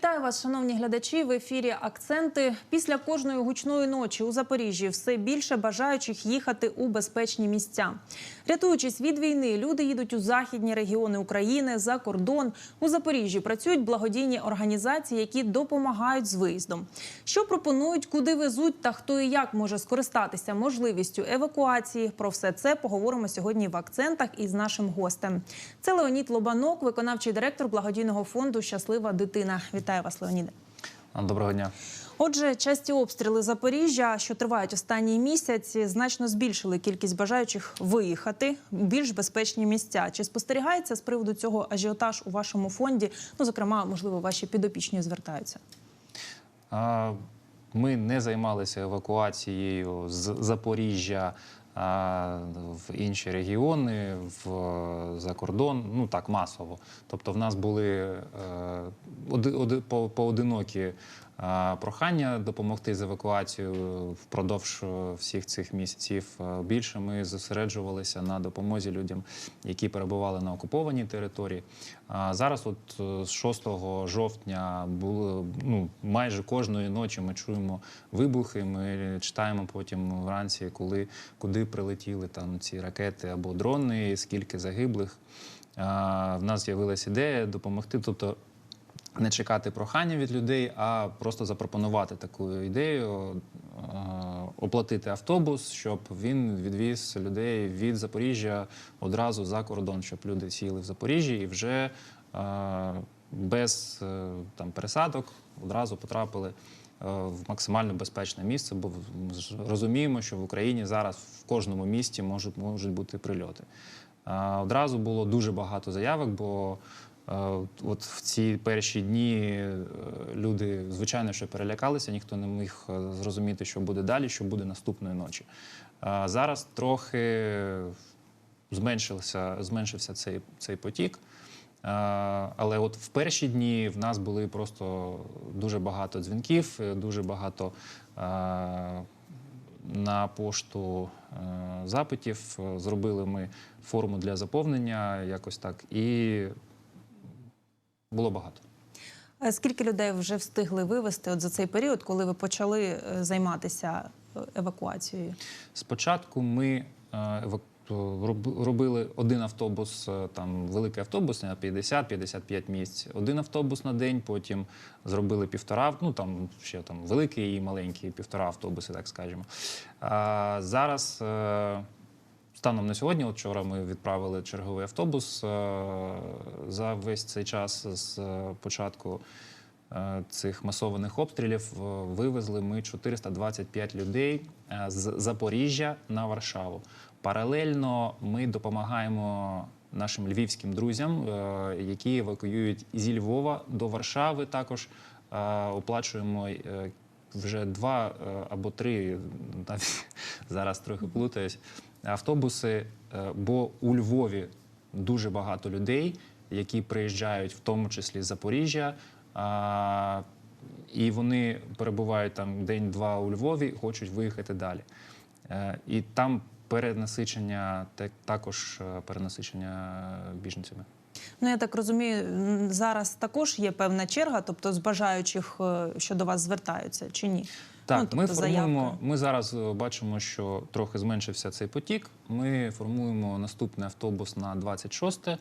Вітаю вас, шановні глядачі. В ефірі акценти. Після кожної гучної ночі у Запоріжжі все більше бажаючих їхати у безпечні місця. Рятуючись від війни, люди їдуть у західні регіони України за кордон. У Запоріжжі працюють благодійні організації, які допомагають з виїздом. Що пропонують, куди везуть та хто і як може скористатися можливістю евакуації. Про все це поговоримо сьогодні в акцентах із нашим гостем. Це Леонід Лобанок, виконавчий директор благодійного фонду Щаслива дитина. Вітаю вас, Леоніде. Доброго дня. Отже, часті обстріли Запоріжжя, що тривають останній місяць, значно збільшили кількість бажаючих виїхати в більш безпечні місця. Чи спостерігається з приводу цього ажіотаж у вашому фонді? Ну, зокрема, можливо, ваші підопічні звертаються. Ми не займалися евакуацією з Запоріжжя в інші регіони, в, за кордон, ну так масово. Тобто в нас були е, оди, оди, по, поодинокі прохання допомогти з евакуацією впродовж е, всіх цих місяців. Е, Більше ми зосереджувалися на допомозі людям, які перебували на окупованій території. А зараз, от е, з 6 жовтня, було ну майже кожної ночі ми чуємо вибухи. Ми читаємо потім вранці, коли куди прилетіли там ці ракети або дрони, скільки загиблих. В нас з'явилася ідея допомогти. Тобто не чекати прохання від людей, а просто запропонувати таку ідею, е, оплатити автобус, щоб він відвіз людей від Запоріжжя одразу за кордон, щоб люди сіли в Запоріжжі і вже е, без е, там пересадок одразу потрапили в максимально безпечне місце, бо розуміємо, що в Україні зараз в кожному місті можуть, можуть бути прильоти. Одразу було дуже багато заявок, бо от в ці перші дні е, люди, звичайно, що перелякалися, ніхто не міг е, зрозуміти, що буде далі, що буде наступної ночі. Зараз трохи зменшився, зменшився цей, цей потік. Але от в перші дні в нас були просто дуже багато дзвінків, е, дуже багато на пошту запитів. Зробили ми форму для заповнення, якось так, і було багато. Е, Скільки людей вже встигли вивезти от за цей період, коли ви почали е, займатися е, евакуацією? Спочатку ми робили один автобус, там великий автобус на 50-55 місць, один автобус на день. Потім зробили півтора, ну там ще там великий і маленький, півтора автобуси, так скажемо. А зараз. Станом на сьогодні, от вчора ми відправили черговий автобус. е, За весь цей час з е, початку е, цих масованих обстрілів вивезли ми 425 людей з Запоріжжя на Варшаву. Паралельно ми допомагаємо нашим львівським друзям, які евакуюють зі Львова до Варшави. Також оплачуємо вже два або три, навіть зараз трохи плутаюсь, автобуси, е, бо у Львові дуже багато людей, які приїжджають, в тому числі Запоріжжя. І вони перебувають там день-два у Львові, хочуть виїхати далі. Е, І там перенасичення, так- також е, перенасичення біженцями. Ну я так розумію, зараз також є певна черга, тобто з бажаючих, е, що до вас звертаються, чи ні? Так, ну, тобто ми формуємо. заявки. Ми зараз е, бачимо, що трохи зменшився цей потік. Ми формуємо наступний автобус на 26 е,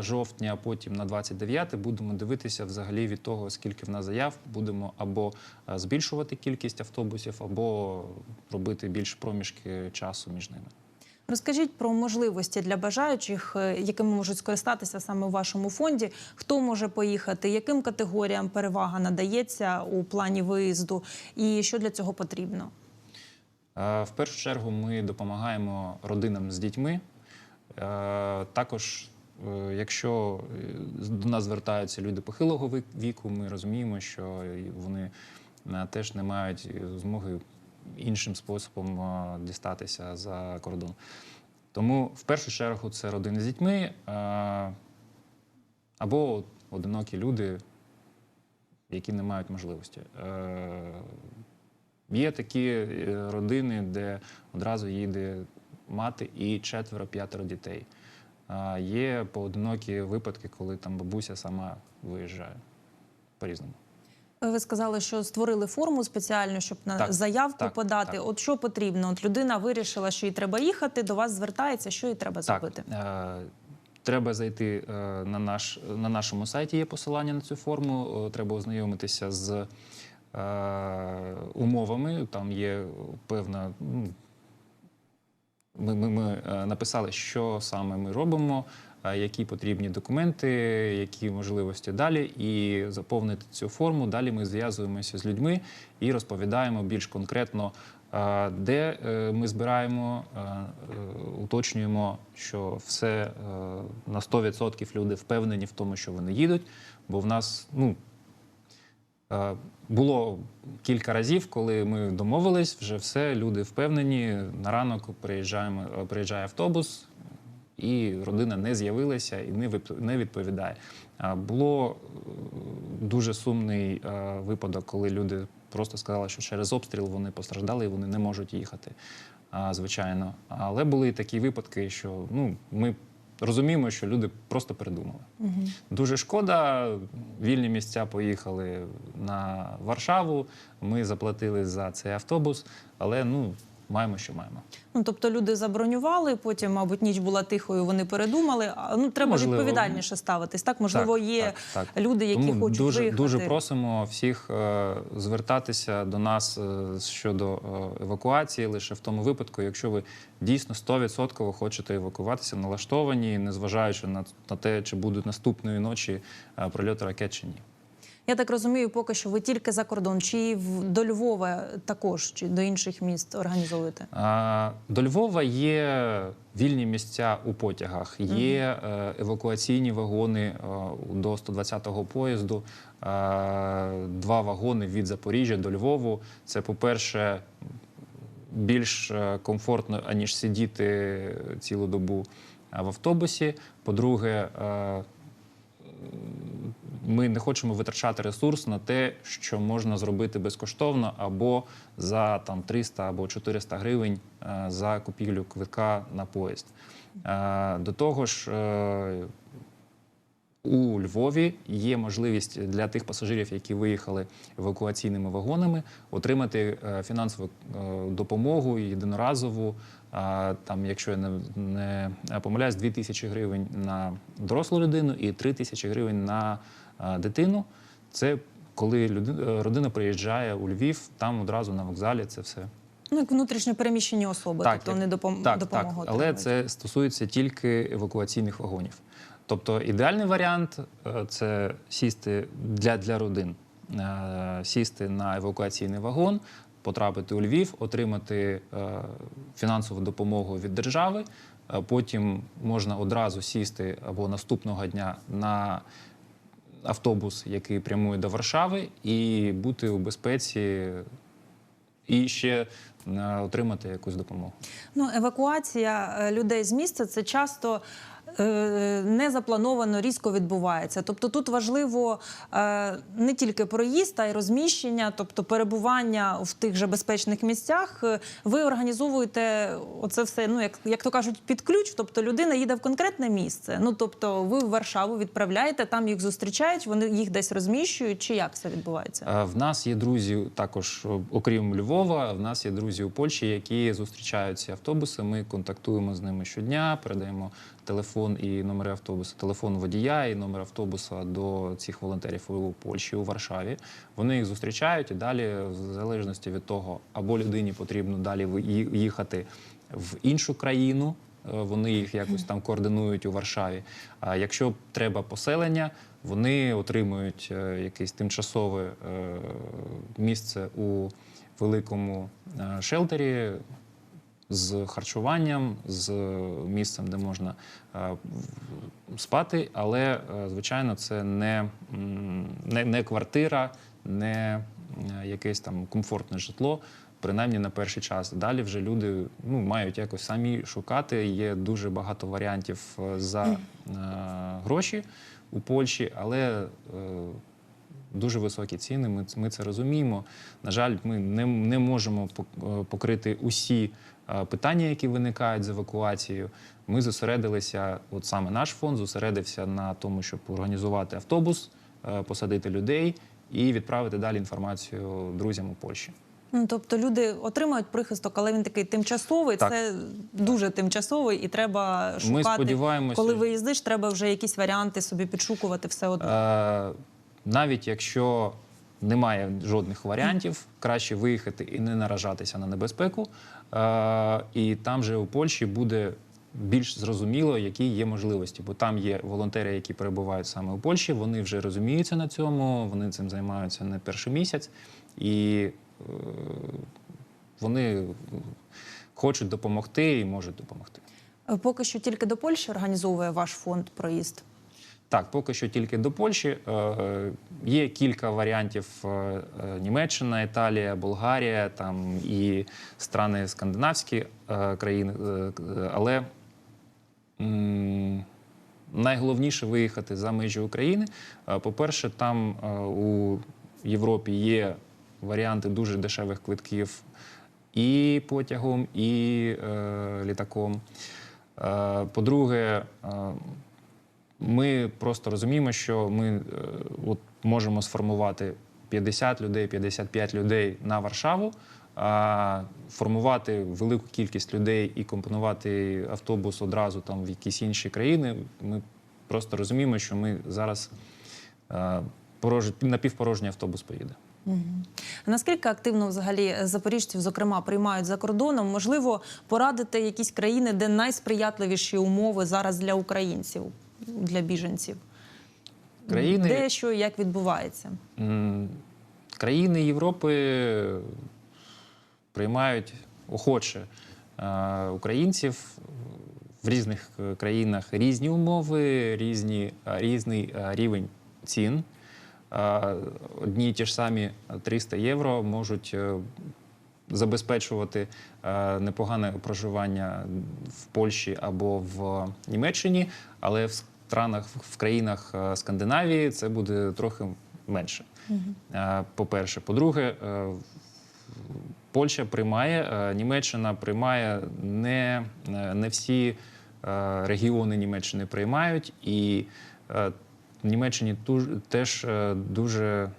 жовтня, а потім на 29 будемо дивитися взагалі від того, скільки в нас заяв. Будемо або е, збільшувати кількість автобусів, або робити більш проміжки часу між ними. Розкажіть про можливості для бажаючих, е, якими можуть скористатися саме у вашому фонді. Хто може поїхати, яким категоріям перевага надається у плані виїзду, і що для цього потрібно? Е, В першу чергу ми допомагаємо родинам з дітьми. Е, Також, якщо до нас звертаються люди похилого віку, ми розуміємо, що вони теж не мають змоги іншим способом е, дістатися за кордон. Тому в першу чергу це родини з дітьми е, або одинокі люди, які не мають можливості. Е, Є такі родини, де одразу їде мати і четверо-п'ятеро дітей. Є поодинокі випадки, коли там бабуся сама виїжджає. по-різному. Ви сказали, що створили форму спеціальну, щоб на Так, заявку так, подати. так. От що потрібно? От людина вирішила, що їй треба їхати, до вас звертається, що їй треба зробити? Так, е, треба зайти е, на наш на нашому сайті. Є посилання на цю форму. е, Треба ознайомитися з умовами. Там є певна. Ми, ми, ми е, написали, що саме ми робимо, е, які потрібні документи, які можливості далі, і заповнити цю форму. Далі ми зв'язуємося з людьми і розповідаємо більш конкретно, е, де ми збираємо, уточнюємо, що все на 100% люди впевнені в тому, що вони їдуть, бо в нас ну. Е, Було кілька разів, коли ми домовились, вже все, люди впевнені. На ранок приїжджаємо, е, приїжджає автобус, і родина не з'явилася і не відповідає. Було е, дуже сумний випадок, коли люди просто сказали, що через обстріл вони постраждали і вони не можуть їхати. Звичайно. Але були і такі випадки, що ну, ми розуміємо, що люди просто передумали. Дуже шкода. Вільні місця поїхали на Варшаву. Ми заплатили за цей автобус, але ну маємо, що маємо. Ну тобто люди забронювали, потім, мабуть, ніч була тихою, вони передумали. Ну треба Можливо. відповідальніше ставитись. Так, можливо, Так, є так, так. люди, які Тому хочуть дуже, виїхати. дуже просимо всіх е, звертатися до нас е, щодо е, евакуації лише в тому випадку, якщо ви дійсно 100% хочете евакуватися, налаштовані, незважаючи на, на те, чи будуть наступної ночі е, прильоти ракет чи ні. Я так розумію, поки що ви тільки за кордон, чи до Львова також, чи до інших міст організовуєте? А, До Львова є вільні місця у потягах, є е, евакуаційні вагони е, до 120-го поїзду, е, два вагони від Запоріжжя до Львову. Це, по-перше, більш е, комфортно, аніж сидіти цілу добу в автобусі. По-друге, ми не хочемо витрачати ресурс на те, що можна зробити безкоштовно або за там 300 або 400 гривень е, за купівлю квитка на поїзд. Е, До того ж, е, у Львові є можливість для тих пасажирів, які виїхали евакуаційними вагонами, отримати е, фінансову е, допомогу єдиноразову. Там, якщо я не, не помиляюсь, 2 тисячі гривень на дорослу людину і 3 тисячі гривень на е, дитину. Це коли родина приїжджає у Львів, там одразу на вокзалі це все. Ну як внутрішньо переміщені особи, тобто як- вони допом... так, допомогу так, але отримують. це стосується тільки евакуаційних вагонів. Тобто ідеальний варіант е, це сісти для, для родин, е, сісти на евакуаційний вагон, потрапити у Львів, отримати е, фінансову допомогу від держави. Потім можна одразу сісти або наступного дня на автобус, який прямує до Варшави, і бути у безпеці, і ще отримати якусь допомогу. Ну, евакуація людей з місця це часто не заплановано різко відбувається. Тобто тут важливо е, не тільки проїзд, а й розміщення, тобто перебування в тих же безпечних місцях. Е, Ви організовуєте оце все, ну як, як то кажуть, під ключ. Тобто людина їде в конкретне місце. Ну тобто, ви в Варшаву відправляєте, там їх зустрічають, вони їх десь розміщують. Чи як це відбувається? Е, В нас є друзі також, окрім Львова, в нас є друзі у Польщі, які зустрічають ці автобуси. Ми контактуємо з ними щодня, передаємо телефон і номери автобуса, телефон водія і номер автобуса до цих волонтерів у Польщі, у Варшаві. Вони їх зустрічають і далі, в залежності від того, або людині потрібно далі їхати в іншу країну. е, Вони їх якось там координують у Варшаві. А якщо треба поселення, вони отримують е, якесь тимчасове е, місце у великому шелтері з харчуванням, з місцем, де можна е, спати, але е, звичайно, це не, не, не квартира, не е, якесь там комфортне житло. Принаймні на перший час. Далі вже люди ну, мають якось самі шукати. Є дуже багато варіантів за е, гроші у Польщі, але е, дуже високі ціни. Ми, ми це розуміємо. На жаль, ми не, не можемо покрити усі питання, які виникають з евакуацією. Ми зосередилися, от саме наш фонд зосередився на тому, щоб організувати автобус е, посадити людей і відправити далі інформацію друзям у Польщі. Ну, тобто люди отримають прихисток, але він такий тимчасовий. Так. Це дуже тимчасовий, і треба шукати. Ми сподіваємося, Коли виїздиш, треба вже якісь варіанти собі підшукувати все одно. Е, навіть якщо немає жодних варіантів, краще виїхати і не наражатися на небезпеку. Е, і там же у Польщі буде більш зрозуміло, які є можливості, бо там є волонтери, які перебувають саме у Польщі. Вони вже розуміються на цьому, вони цим займаються не перший місяць, і е, вони хочуть допомогти і можуть допомогти. Поки що тільки до Польщі організовує ваш фонд проїзд. Так, поки що тільки до Польщі. Е, Є кілька варіантів: е, е, Німеччина, Італія, Болгарія, там і страни скандинавські е, країни. Е, е, Але найголовніше виїхати за межі України. Е, По-перше, там е, у Європі є варіанти дуже дешевих квитків і потягом, і е, літаком. Е, По-друге, е, ми просто розуміємо, що ми е, от можемо сформувати 50 людей, 55 людей на Варшаву, а формувати велику кількість людей і компонувати автобус одразу там в якісь інші країни. Ми просто розуміємо, що ми зараз е, порож... напівпорожній автобус поїде. А Наскільки активно взагалі запоріжців, зокрема, приймають за кордоном? Можливо, порадити якісь країни, де найсприятливіші умови зараз для українців, для біженців? Країни- Де що як відбувається? Країни Європи приймають охоче е, українців в різних е, країнах різні умови, різні, е, різний рівень цін. Одні й ті ж самі 300 євро можуть забезпечувати е, непогане проживання в Польщі або в Німеччині, але в странах, в країнах е, Скандинавії це буде трохи менше. Е, По-перше, по-друге, е, Польща приймає, Німеччина приймає не, не всі регіони Німеччини приймають, і в Німеччині теж дуже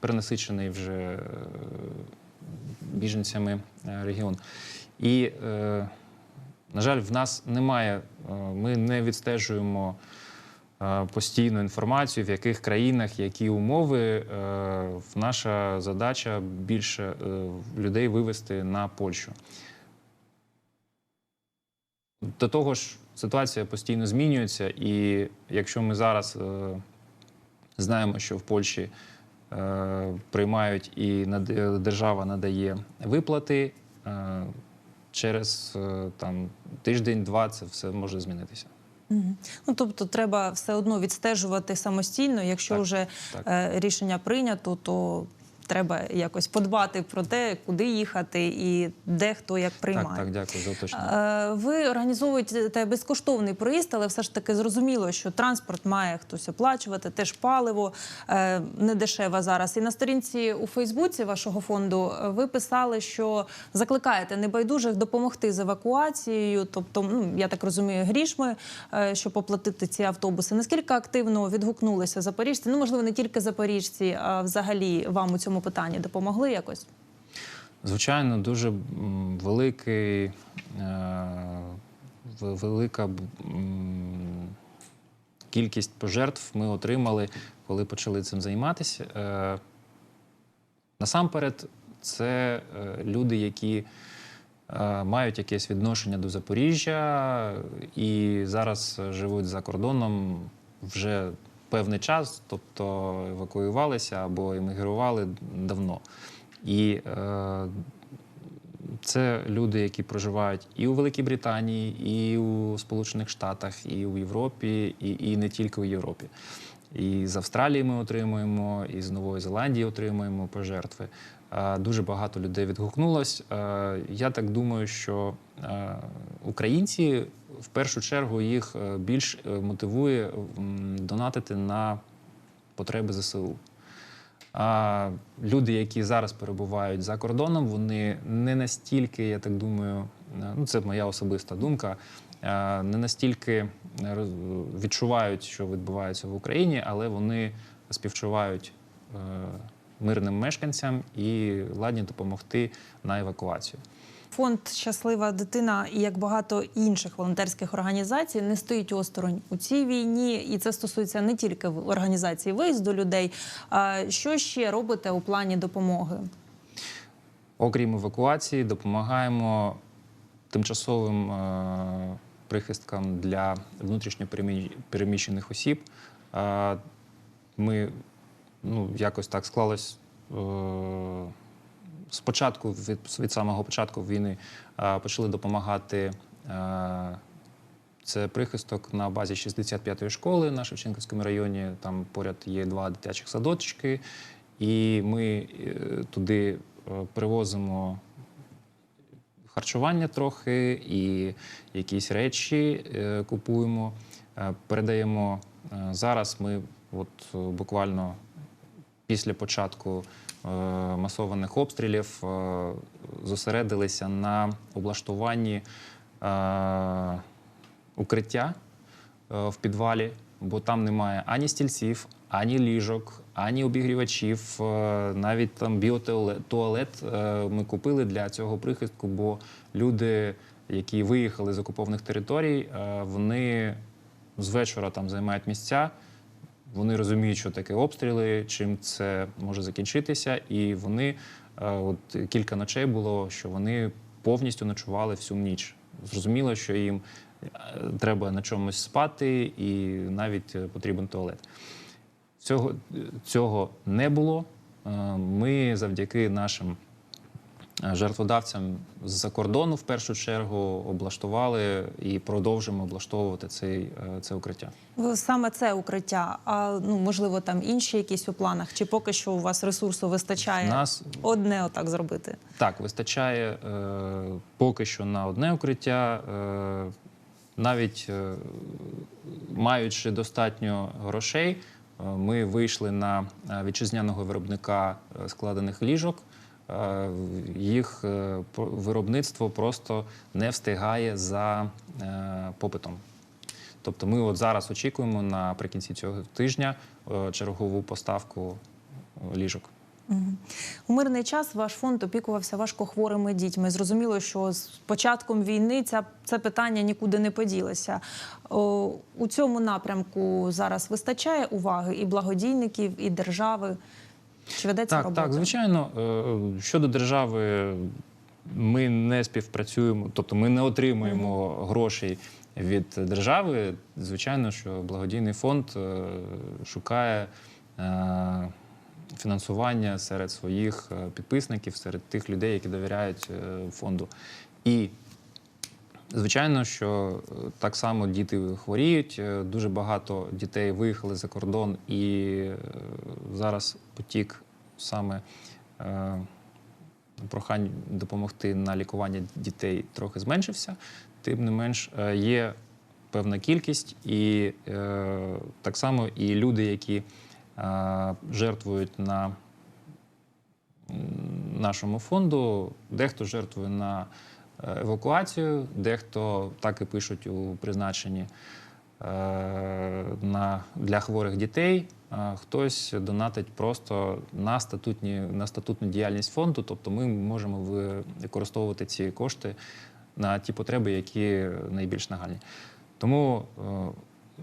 перенасичений вже біженцями е, регіон. І, е, на жаль, в нас немає, е, ми не відстежуємо постійну інформацію, в яких країнах які умови. Наша задача більше людей вивести на Польщу. До того ж, ситуація постійно змінюється, і якщо ми зараз знаємо, що в Польщі приймають і е, держава надає виплати, е, через е, там, тиждень-два це все може змінитися. Ну тобто, треба все одно відстежувати самостійно. Якщо Так, вже так. е, рішення прийнято, то треба якось подбати про те, куди їхати і де хто як приймає. Так, так, дякую за уточнення. Е, Ви організовуєте безкоштовний проїзд, але все ж таки зрозуміло, що транспорт має хтось оплачувати, теж паливо е, не дешеве зараз. І на сторінці у Фейсбуці вашого фонду е, ви писали, що закликаєте небайдужих допомогти з евакуацією, тобто, ну я так розумію, грішми, щоб оплатити ці автобуси. Наскільки активно відгукнулися запоріжці? Ну можливо, не тільки запоріжці, а взагалі вам у цьому питанні допомогли якось? Звичайно, дуже великий, е, велика кількість пожертв ми отримали, коли почали цим займатися. Е, Насамперед, це е, люди, які мають якесь відношення до Запоріжжя і зараз живуть за кордоном вже певний час, тобто евакуювалися або емігрували давно. І е, це люди, які проживають і у Великій Британії, і у Сполучених Штатах, і у Європі, і, і не тільки у Європі. І з Австралії ми отримуємо, і з Нової Зеландії отримуємо пожертви. Е, Дуже багато людей відгукнулось. Е, Я так думаю, що е, українці в першу чергу їх е, більш е, мотивує донатити на потреби ЗСУ. А люди, які зараз перебувають за кордоном, вони не настільки, я так думаю, е, ну це моя особиста думка, не настільки відчувають, що відбувається в Україні, але вони співчувають мирним мешканцям і ладні допомогти на евакуацію. Фонд Щаслива дитина і як багато інших волонтерських організацій не стоїть осторонь у цій війні, і це стосується не тільки організації виїзду людей. Що ще робите у плані допомоги? Окрім евакуації, допомагаємо тимчасовим е, прихисткам для внутрішньо переміщених осіб. Е, ми ну, якось так склалось. Спочатку, від, від самого початку війни, е, почали допомагати. Е, це прихисток на базі 65-ї школи на Шевченківському районі. Там поряд є два дитячих садочки, і ми е, туди привозимо харчування трохи і якісь речі купуємо, передаємо. Зараз ми, от буквально після початку масованих обстрілів, е, зосередилися на облаштуванні е, укриття е, в підвалі, бо там немає ані стільців, ані ліжок, ані обігрівачів, е, навіть там біотуалет е, ми купили для цього прихистку, бо люди, які виїхали з окупованих територій, е, вони з вечора там займають місця. Вони розуміють, що таке обстріли, чим це може закінчитися, і вони е, от кілька ночей було, що вони повністю ночували всю ніч. Зрозуміло, що їм е, треба на чомусь спати, і навіть е, потрібен туалет. Цього, цього не було. Ми завдяки нашим жертводавцям з-за кордону в першу чергу облаштували і продовжуємо облаштовувати цей, е, це укриття. Саме це укриття, а ну можливо там інші якісь у планах, чи поки що у вас ресурсу вистачає Нас одне отак зробити? Так, вистачає е, поки що на одне укриття. Е, навіть е, маючи достатньо грошей, е, ми вийшли на е, вітчизняного виробника е, складених ліжок. Е, їх е, виробництво просто не встигає за е, попитом. Тобто ми от зараз очікуємо наприкінці цього тижня чергову поставку ліжок. У мирний час ваш фонд опікувався важкохворими дітьми. Зрозуміло, що з початком війни ця, це питання нікуди не поділося. О, у цьому напрямку зараз вистачає уваги і благодійників, і держави. Чи ведеться Так, робота? так, звичайно. Е, Щодо держави, ми не співпрацюємо, тобто ми не отримуємо грошей від держави. Звичайно, що благодійний фонд е, шукає е, фінансування серед своїх підписників, серед тих людей, які довіряють фонду. І Звичайно, що е, так само діти хворіють. Е, Дуже багато дітей виїхали за кордон, і е, зараз потік саме прохань допомогти на лікування дітей трохи зменшився. Тим не менш, є певна кількість, і так само і люди, які жертвують на нашому фонду, дехто жертвує на евакуацію, дехто так і пишуть у призначенні е, на, для хворих дітей. а Хтось донатить просто на, статутні, на статутну діяльність фонду, тобто ми можемо використовувати ці кошти на ті потреби, які найбільш нагальні. Тому, е,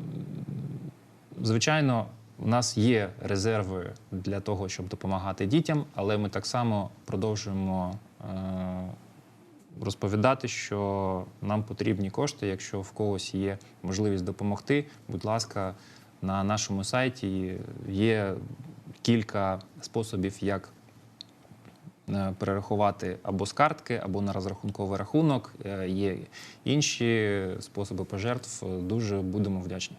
звичайно, у нас є резерви для того, щоб допомагати дітям, але ми так само продовжуємо е, розповідати, що нам потрібні кошти. Якщо в когось є можливість допомогти, будь ласка, на нашому сайті є кілька способів, як е, перерахувати або з картки, або на розрахунковий рахунок. Е, Є інші способи пожертв. Дуже будемо вдячні.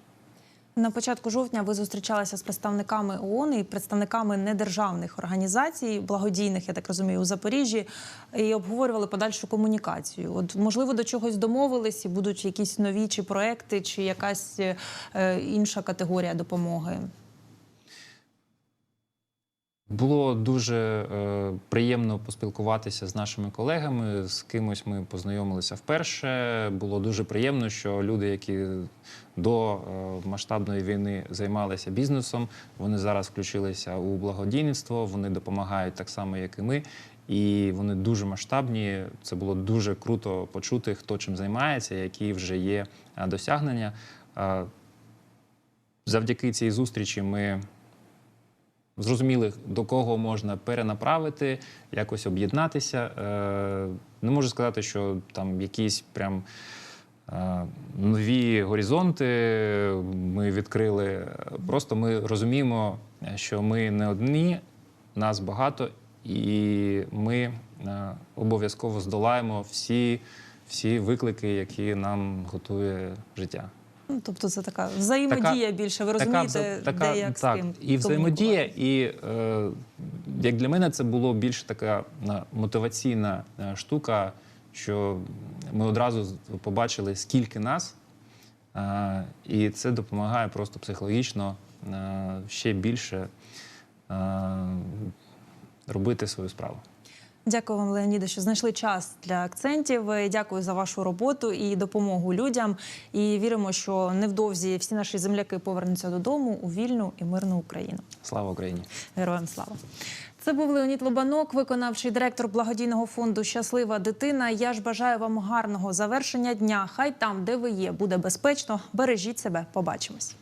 На початку жовтня ви зустрічалися з представниками ООН і представниками недержавних організацій, благодійних, я так розумію, у Запоріжжі, і обговорювали подальшу комунікацію. От можливо до чогось домовились і будуть якісь нові чи проекти, чи якась е, інша категорія допомоги. Було дуже е, приємно поспілкуватися з нашими колегами. З кимось ми познайомилися вперше. Було дуже приємно, що люди, які до е, масштабної війни займалися бізнесом, вони зараз включилися у благодійництво. Вони допомагають так само, як і ми. І вони дуже масштабні. Це було дуже круто почути, хто чим займається, які вже є е, досягнення. Е, Завдяки цій зустрічі ми зрозуміли, до кого можна перенаправити, якось об'єднатися. Е, Не можу сказати, що там якісь прям е, нові горизонти ми відкрили. Просто ми розуміємо, що ми не одні, нас багато, і ми е, обов'язково здолаємо всі, всі виклики, які нам готує життя. Ну, тобто це така взаємодія більше. Ви розумієте, така, де як так, з ким і взаємодія, і е, як для мене це було більше така мотиваційна е, штука, що ми одразу побачили, скільки нас, е, і це допомагає просто психологічно е, ще більше е, робити свою справу. Дякую вам, Леоніде, що знайшли час для акцентів. Дякую за вашу роботу і допомогу людям. І віримо, що невдовзі всі наші земляки повернуться додому у вільну і мирну Україну. Слава Україні! Героям слава! Це був Леонід Лобанок, виконавчий директор благодійного фонду Щаслива дитина. Я ж бажаю вам гарного завершення дня. Хай там, де ви є, буде безпечно. Бережіть себе. Побачимось.